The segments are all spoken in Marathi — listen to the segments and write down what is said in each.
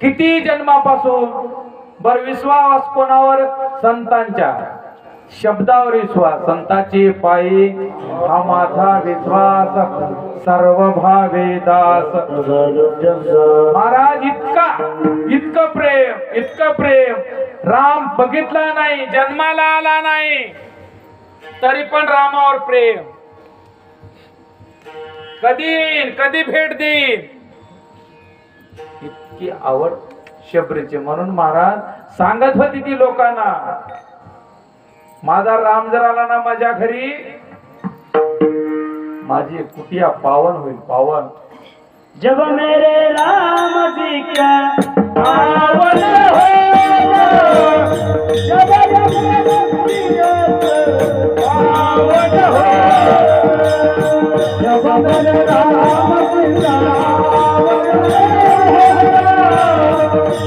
किती जन्मापासून? बर विश्वास कोणावर? संतांच्या. शब्दावर विश्वास. संताची पायी हा माझा विश्वास. सर्व भावे दास. महाराज इतका इतकं प्रेम इतकं प्रेम. राम बघितला नाही जन्माला आला नाही. तरी पण रामावर प्रेम. कधी येईन, कधी भेट देईन? इतकी आवड शबरीची. म्हणून महाराज सांगत होती ती लोकांना माझा राम जर आला ना माझ्या घरी माझी कुटिया पावन होईल पावन. जब मेरे राम जी का पावन जब जब राम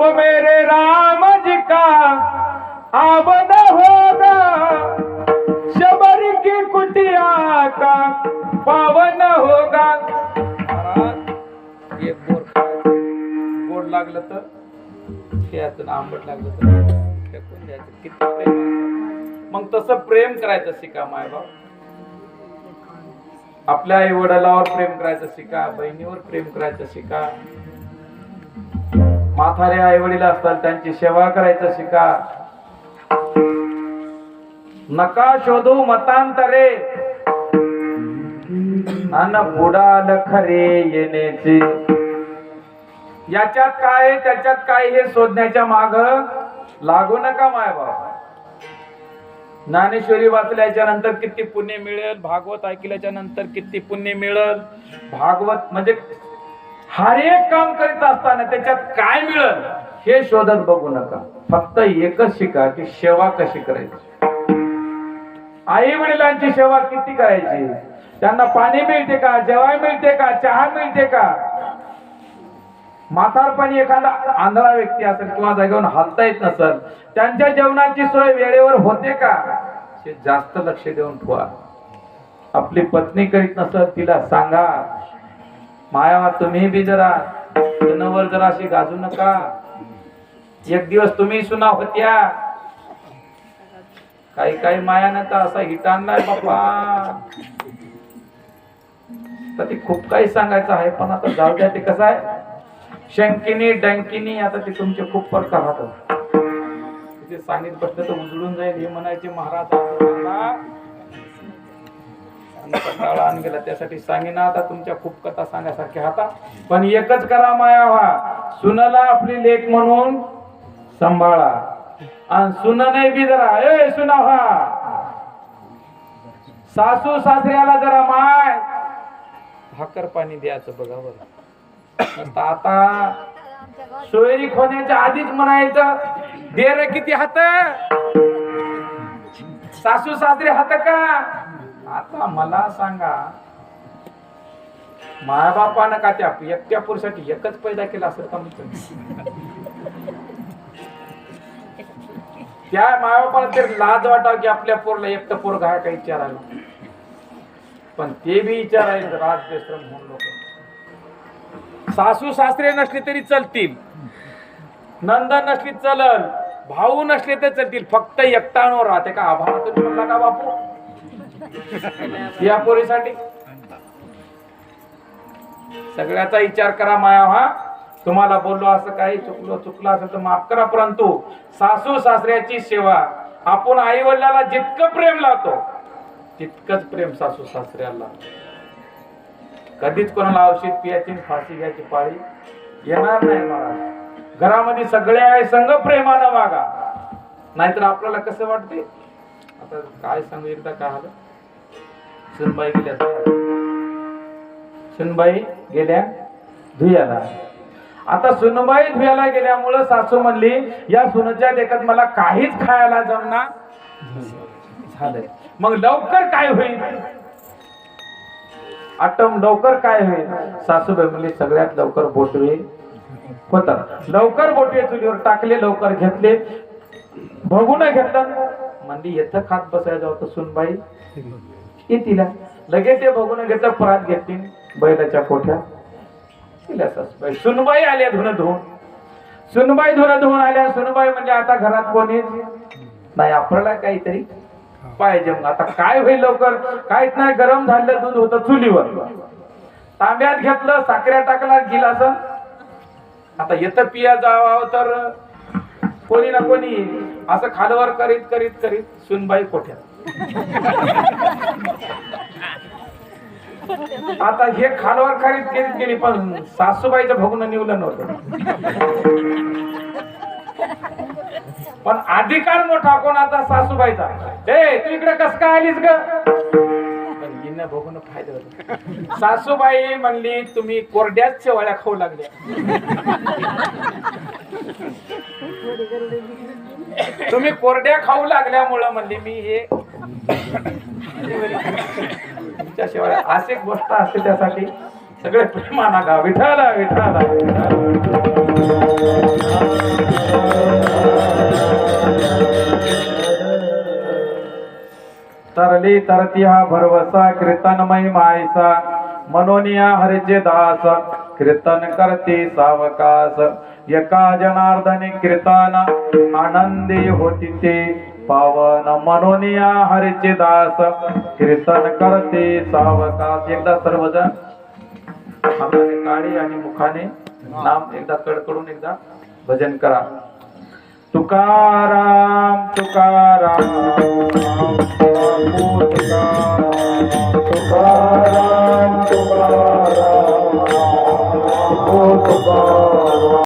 अब मेरे राम जी का आबद होगा। शबर की कुटिया का पावन होगा। महाराज एक बोर गोड लागलं तर खेळायचं ना आंबट लागलं तर फेकून द्यायचं. किती प्रेम मग तसं प्रेम करायचं शिका माय बाप आपल्या आई वडिलावर प्रेम करायचं शिका बहिणीवर प्रेम करायचं शिका. म्हातारे आई वडील असतात त्यांची सेवा करायचं शिका. नका शोधू मतांतरे. अन बुडाल खरे येण्याचे. याच्यात काय त्याच्यात काय हे शोधण्याच्या माग? लागू नका माय बाबा ज्ञानेश्वरी वाचल्याच्या नंतर किती पुण्य मिळेल भागवत ऐकल्याच्या नंतर किती पुण्य मिळेल. भागवत म्हणजे हर एक काम करीत असताना त्याच्यात काय मिळेल हे शोधत बघू नका. फक्त एकच शिका की सेवा कशी करायची. आई वडिलांची सेवा किती करायची? त्यांना पाणी मिळते का? जेवाय मिळते का? चहा मिळते का? म्हातारपणी एखादा आंधळा व्यक्ती असेल किंवा जागेवरून हलता येत नसेल त्यांच्या जेवणाची सोय वेळेवर होते का? हे जास्त लक्ष देऊन ठेवा. आपली पत्नी करीत नसेल तिला सांगा माया तुम्ही बी जरा सुनावर जरा अशी गाजू नका. एक दिवस तुम्ही सुना होत्या. काही काही माया नका असा हिट आणलाय बाप्पा. तर ते खूप काही सांगायचं आहे पण आता जाऊ द्या ते कसं आहे. शंकिनी डंकिनी आता ते तुमचे खूप प्रकार राहतात ते सांगित बसलं तर उजळून जाईल हे म्हणायचे महाराज. असं कंटाळा आण गेला त्यासाठी सांगेना आता तुमच्या खूप कथा सांगण्यासारख्या हाता. पण एकच करा माया व्हा. सुनला आपली लेख म्हणून सांभाळा. आणि सुन नाही बी जरा ए सुना व्हा. सासू सासऱ्याला जरा माय. भाकर पाणी द्यायचं बघा बरं. आता सोयरी खोण्याच्या आधीच म्हणायचं दे रे किती हात. सासू सासरे हात का? आता मला सांगा मायबापानं का त्या एकट्या पुरुषासाठी एकच पैदा केला असेल का म्हणतो? त्या मायबापाला तरी लाज वाटाव की आपल्या पोरला एकटं पोर घाय काही विचारायला पण ते बी विचारायचं राज म्हणून लोक. सासू सासरे नसले तरी चलतील. नंद नसली चलल भाऊ नसले तर चलतील. फक्त एकटाणू राहते का? आभाळातून म्हणला का बापू? या पोरीसाठी. सगळ्याचा विचार करा माया हा. तुम्हाला बोललो असं काही चुकलो चुकलं असेल तर माफ करा परंतु सासू सासऱ्याची सेवा. आपण आई वडिलाला जितकं प्रेम लावतो तितकंच प्रेम सासू सासऱ्याला. कधीच कोणाला औषध पियाची फाशी घ्यायची पाळी येणार नाही महाराज घरामध्ये सगळे आहे संघ प्रेमानं वागा. नाहीतर आपल्याला कसं वाटते? आता काय सांगू एकदा काय आलं? सुनबाई गेल्या सुनबाई गेल्या धुयाला आता सुनबाई धुयाला गेल्यामुळं सासू म्हणली या सुनच्या देखत मला काहीच खायला जमना झालंय. मग लवकर काय होईल? आटम लवकर काय होईल? सासूबाई म्हणली सगळ्यात लवकर बोटवे होतात. लवकर बोटवे चुलीवर टाकले लवकर घेतले. बघून घेतलं. म्हणली येतं खात बसायचं होतं सुनबाई येतीला लगेच ते बघून घेतलं परात घेतली बैलाच्या कोठ्या सासूबाई सुनबाई आल्या धुन धुवून. सुनबाई धुन धुवून आल्या सुनबाई म्हणजे आता घरात कोणी नाही आपल्याला काहीतरी पाहिजे मग. आता काय होईल लवकर? काहीच नाही गरम झालेलं दूध होतं चुलीवर. तांब्यात घेतलं साखऱ्या टाकला गिलास. आता येतं पिया जावा तर. कोणी ना कोणी असं खालवर करीत करीत करीत सुनबाई कोठ्यात आता हे खालवर करीत केली गेली पण सासूबाईचं भगून निवलं नव्हतं. पण अधिकार मोठा कोणाचा? सासूबाईचा. ए तू इकडे कस काय आलीस ग? बघून फायदा सासूबाई म्हणली तुम्ही कोरड्याच शेवाळ्या खाऊ लागल्या. तुम्ही कोरड्या खाऊ लागल्यामुळं म्हणली मी हे तुमच्याशिवाय अशी गोष्ट असते त्यासाठी सगळे प्रेमाना गा विठाला विठाला तरली तरती हा भरवसा कीर्तनमय मायसा मनोनिया हरिचे दास कीर्तन करते सावकास. एका जनार्दने कीर्तन आनंदी होती ते. पावन मनोनिया हरिचे दास कीर्तन करते सावकास एकदा सर्वजण आपल्याने काळी आणि मुखाने नाम एकदा कडकडून एकदा भजन करा. तुकाराम तुकाराम तुकाराम. तुकाराम तुकाराम.